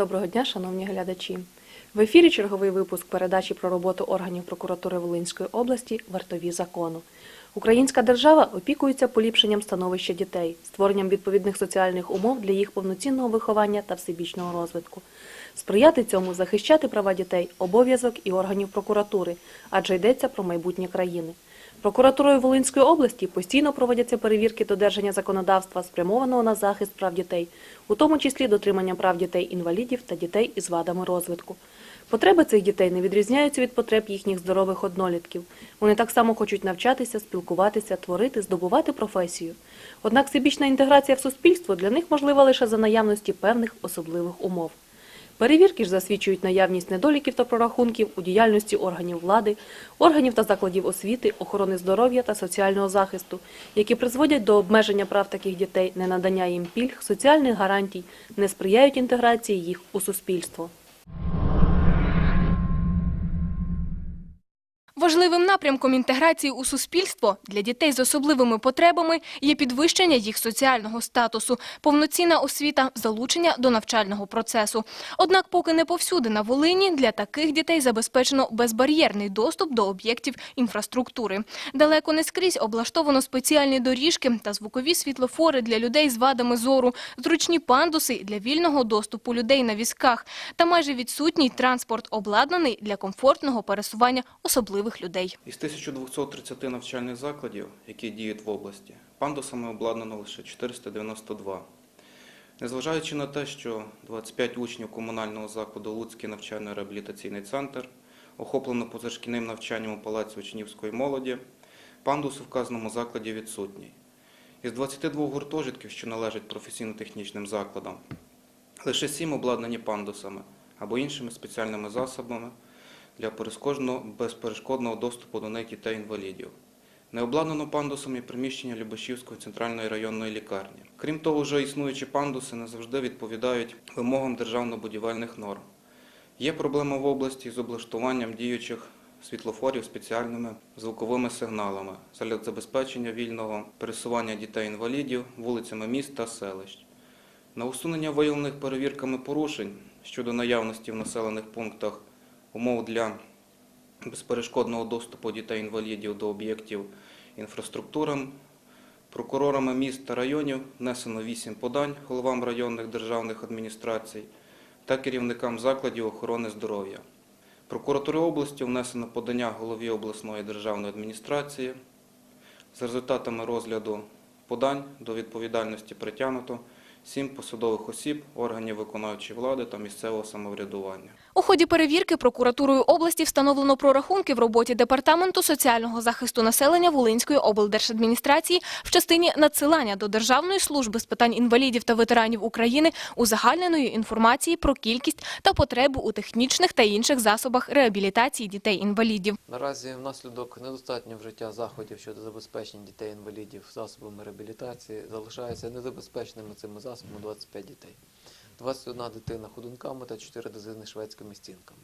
Доброго дня, шановні глядачі. В ефірі черговий випуск передачі про роботу органів прокуратури Волинської області Вартові закону. Українська держава опікується поліпшенням становища дітей, створенням відповідних соціальних умов для їх повноцінного виховання та всебічного розвитку. Сприяти цьому захищати права дітей обов'язок і органів прокуратури, адже йдеться про майбутнє країни. Прокуратурою Волинської області постійно проводяться перевірки додержання законодавства, спрямованого на захист прав дітей, у тому числі дотримання прав дітей-інвалідів та дітей із вадами розвитку. Потреби цих дітей не відрізняються від потреб їхніх здорових однолітків. Вони так само хочуть навчатися, спілкуватися, творити, здобувати професію. Однак всебічна інтеграція в суспільство для них можлива лише за наявності певних особливих умов. Перевірки ж засвідчують наявність недоліків та прорахунків у діяльності органів влади, органів та закладів освіти, охорони здоров'я та соціального захисту, які призводять до обмеження прав таких дітей, ненадання їм пільг, соціальних гарантій, не сприяють інтеграції їх у суспільство. Важливим напрямком інтеграції у суспільство для дітей з особливими потребами є підвищення їх соціального статусу, повноцінна освіта, залучення до навчального процесу. Однак, поки не повсюди на Волині для таких дітей забезпечено безбар'єрний доступ до об'єктів інфраструктури. Далеко не скрізь облаштовано спеціальні доріжки та звукові світлофори для людей з вадами зору, зручні пандуси для вільного доступу людей на візках та майже відсутній транспорт, обладнаний для комфортного пересування особливих людей. Із 1230 навчальних закладів, які діють в області, пандусами обладнано лише 492. Незважаючи на те, що 25 учнів комунального закладу Луцький навчально-реабілітаційний центр охоплено позашкільним навчанням у Палаці учнівської молоді, пандус у вказаному закладі відсутній. Із 22 гуртожитків, що належать професійно-технічним закладам, лише 7 обладнані пандусами або іншими спеціальними засобами для перешкодного- безперешкодного доступу до них дітей-інвалідів. Не обладнано пандусами приміщення Любашівської центральної районної лікарні. Крім того, вже існуючі пандуси не завжди відповідають вимогам державно-будівельних норм. Є проблема в області з облаштуванням діючих світлофорів спеціальними звуковими сигналами для забезпечення вільного пересування дітей-інвалідів вулицями міст та селищ. На усунення виявлених перевірками порушень щодо наявності в населених пунктах умов для безперешкодного доступу дітей-інвалідів до об'єктів інфраструктури. Прокурорами міст та районів внесено 8 подань головам районних державних адміністрацій та керівникам закладів охорони здоров'я. Прокуратури області внесено подання голові обласної державної адміністрації. За результатами розгляду подань до відповідальності притягнуто 7 посадових осіб, органів виконавчої влади та місцевого самоврядування. У ході перевірки прокуратурою області встановлено прорахунки в роботі Департаменту соціального захисту населення Волинської облдержадміністрації в частині надсилання до Державної служби з питань інвалідів та ветеранів України узагальненої інформації про кількість та потребу у технічних та інших засобах реабілітації дітей-інвалідів. Наразі внаслідок недостатнього вжиття заходів щодо забезпечення дітей-інвалідів засобами реабілітації залишаються незабезпеченими цими засобами 25 дітей. 21 дитина ходунками та 4 дитини шведськими стінками.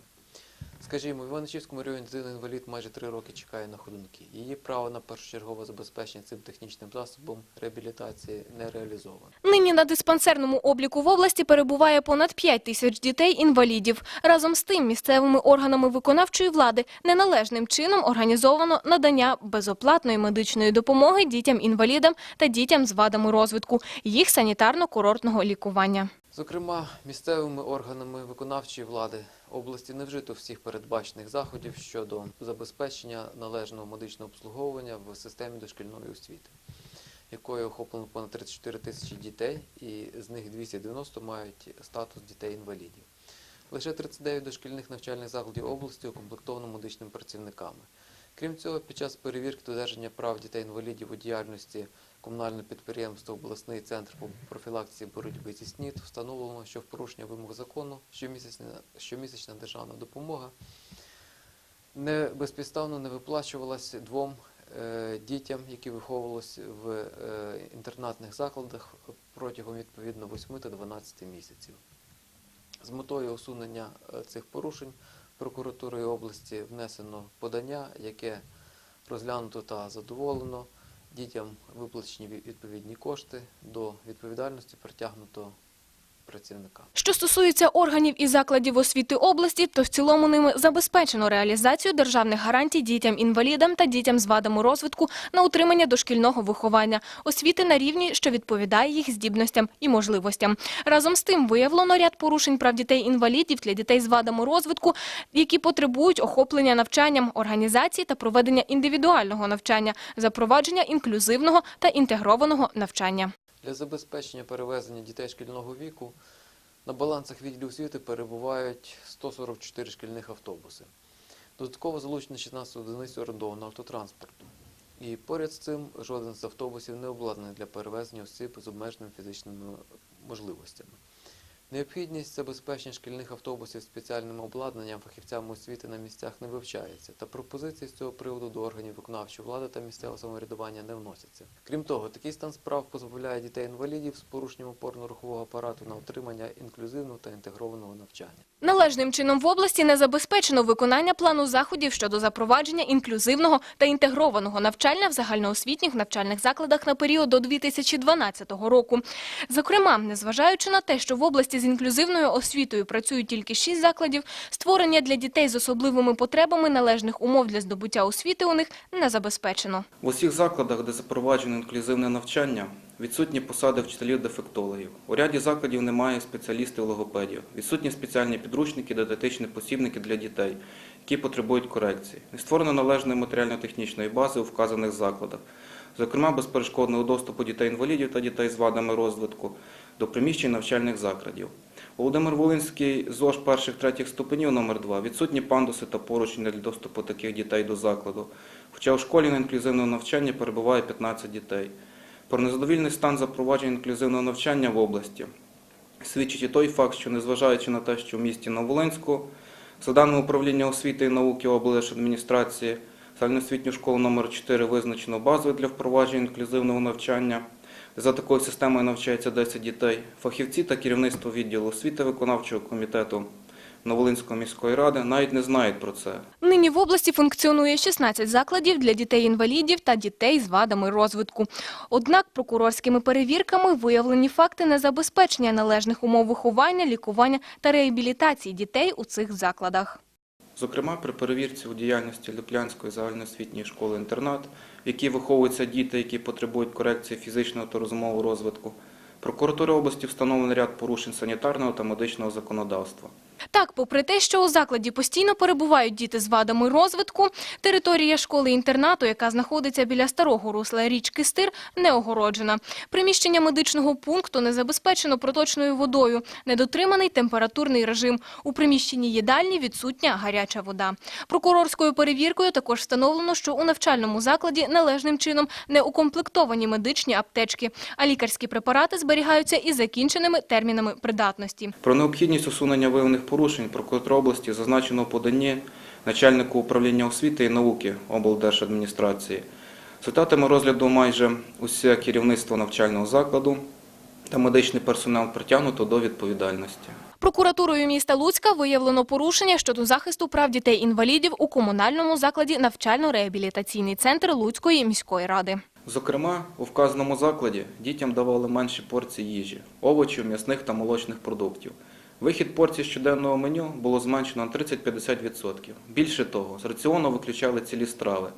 Скажімо, в Іваничівському районі дитина-інвалід майже 3 роки чекає на ходунки. Її право на першочергове забезпечення цим технічним засобом реабілітації не реалізовано. Нині на диспансерному обліку в області перебуває понад 5 тисяч дітей-інвалідів. Разом з тим, місцевими органами виконавчої влади неналежним чином організовано надання безоплатної медичної допомоги дітям-інвалідам та дітям з вадами розвитку, їх санітарно-курортного лікування. Зокрема, місцевими органами виконавчої влади області не вжито всіх передбачених заходів щодо забезпечення належного медичного обслуговування в системі дошкільної освіти, якою охоплено понад 34 тисячі дітей, і з них 290 мають статус дітей-інвалідів. Лише 39 дошкільних навчальних закладів області укомплектовано медичними працівниками. Крім цього, під час перевірки додержання прав дітей-інвалідів у діяльності комунального підприємства обласний центр по профілакції боротьби зі СНІД встановлено, що в порушення вимог закону щомісячна, щомісячна державна допомога не безпідставно не виплачувалася двом е, дітям, які виховувалися в е, інтернатних закладах протягом відповідно 8 та 12 місяців. З метою усунення е, цих порушень прокуратурою області внесено подання, яке розглянуто та задоволено. Дітям виплачені відповідні кошти, до відповідальності притягнуто працівника. Що стосується органів і закладів освіти області, то в цілому ними забезпечено реалізацію державних гарантій дітям-інвалідам та дітям з вадами розвитку на утримання дошкільного виховання, освіти на рівні, що відповідає їх здібностям і можливостям. Разом з тим виявлено ряд порушень прав дітей-інвалідів для дітей з вадами розвитку, які потребують охоплення навчанням, організації та проведення індивідуального навчання, запровадження інклюзивного та інтегрованого навчання. Для забезпечення перевезення дітей шкільного віку на балансах відділів освіти перебувають 144 шкільних автобуси. Додатково залучено 16 одиниць орендованого автотранспорту. І поряд з цим жоден з автобусів не обладнаний для перевезення осіб з обмеженими фізичними можливостями. Необхідність забезпечення шкільних автобусів спеціальним обладнанням фахівцями освіти на місцях не вивчається, та пропозиції з цього приводу до органів виконавчої влади та місцевого самоврядування не вносяться. Крім того, такий стан справ позбавляє дітей-інвалідів з порушенням опорно-рухового апарату на отримання інклюзивного та інтегрованого навчання. Належним чином в області не забезпечено виконання плану заходів щодо запровадження інклюзивного та інтегрованого навчання в загальноосвітніх навчальних закладах на період до 2012 року. Зокрема, незважаючи на те, що в області з інклюзивною освітою працюють тільки шість закладів, створення для дітей з особливими потребами належних умов для здобуття освіти у них не забезпечено. В усіх закладах, де запроваджено інклюзивне навчання, відсутні посади вчителів-дефектологів. У ряді закладів немає спеціалістів-логопедів, відсутні спеціальні підручники, дидактичні посібники для дітей, які потребують корекції. Не створено належної матеріально-технічної бази у вказаних закладах, зокрема безперешкодного доступу дітей-інвалідів та дітей з вадами розвитку до приміщень навчальних закладів. Володимир Волинський ЗОЖ перших-третіх ступенів номер 2 відсутні пандуси та поручні для доступу таких дітей до закладу. Хоча у школі на інклюзивному навчанні перебуває 15 дітей. Про незадовільний стан запровадження інклюзивного навчання в області свідчить і той факт, що незважаючи на те, що в місті Новолинську, за даними управління освіти і науки облдержадміністрації, загальноосвітню школу номер 4 визначено базою для впровадження інклюзивного навчання. За такою системою навчається 10 дітей. Фахівці та керівництво відділу освіти виконавчого комітету Новолинської міської ради навіть не знають про це. Нині в області функціонує 16 закладів для дітей-інвалідів та дітей з вадами розвитку. Однак прокурорськими перевірками виявлені факти незабезпечення належних умов виховання, лікування та реабілітації дітей у цих закладах. Зокрема, при перевірці у діяльності Люклянської загальноосвітньої школи-інтернат, в якій виховуються діти, які потребують корекції фізичного та розумового розвитку, прокуратури області встановлено ряд порушень санітарного та медичного законодавства. Так, попри те, що у закладі постійно перебувають діти з вадами розвитку, територія школи-інтернату, яка знаходиться біля старого русла річки Стир, не огороджена. Приміщення медичного пункту не забезпечено проточною водою, недотриманий температурний режим. У приміщенні їдальні відсутня гаряча вода. Прокурорською перевіркою також встановлено, що у навчальному закладі належним чином не укомплектовані медичні аптечки, а лікарські препарати зберігаються із закінченими термінами придатності. Про необхідність усунення виявлених порушень прокуратура області зазначено у поданні начальнику управління освіти і науки облдержадміністрації. Результатами розгляду майже усе керівництво навчального закладу та медичний персонал притягнуто до відповідальності. Прокуратурою міста Луцька виявлено порушення щодо захисту прав дітей-інвалідів у комунальному закладі навчально-реабілітаційний центр Луцької міської ради. Зокрема, у вказаному закладі дітям давали менші порції їжі, овочів, м'ясних та молочних продуктів. Вихід порцій щоденного меню було зменшено на 30-50%. Більше того, з раціону виключали цілі страви.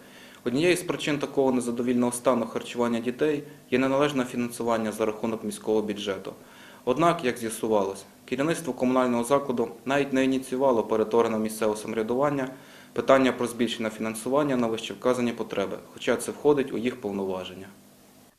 Однією з причин такого незадовільного стану харчування дітей є неналежне фінансування за рахунок міського бюджету. Однак, як з'ясувалось, керівництво комунального закладу навіть не ініціювало перед органом місцевого самоврядування питання про збільшення фінансування на вищевказані потреби, хоча це входить у їх повноваження.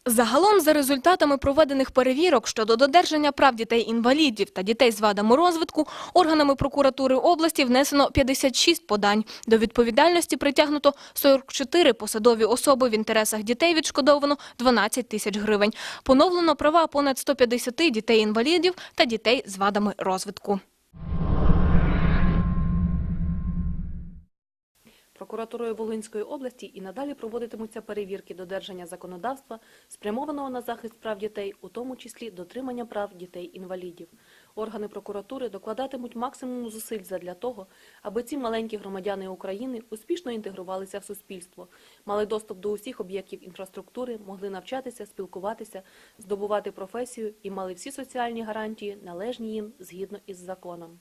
Загалом, за результатами проведених перевірок щодо додержання прав дітей-інвалідів та дітей з вадами розвитку, органами прокуратури області внесено 56 подань. До відповідальності притягнуто 44 посадові особи в інтересах дітей відшкодовано 12 тисяч гривень. Поновлено права понад 150 дітей-інвалідів та дітей з вадами розвитку. Прокуратурою Волинської області і надалі проводитимуться перевірки додержання законодавства, спрямованого на захист прав дітей, у тому числі дотримання прав дітей-інвалідів. Органи прокуратури докладатимуть максимум зусиль задля того, аби ці маленькі громадяни України успішно інтегрувалися в суспільство, мали доступ до усіх об'єктів інфраструктури, могли навчатися, спілкуватися, здобувати професію і мали всі соціальні гарантії, належні їм згідно із законом.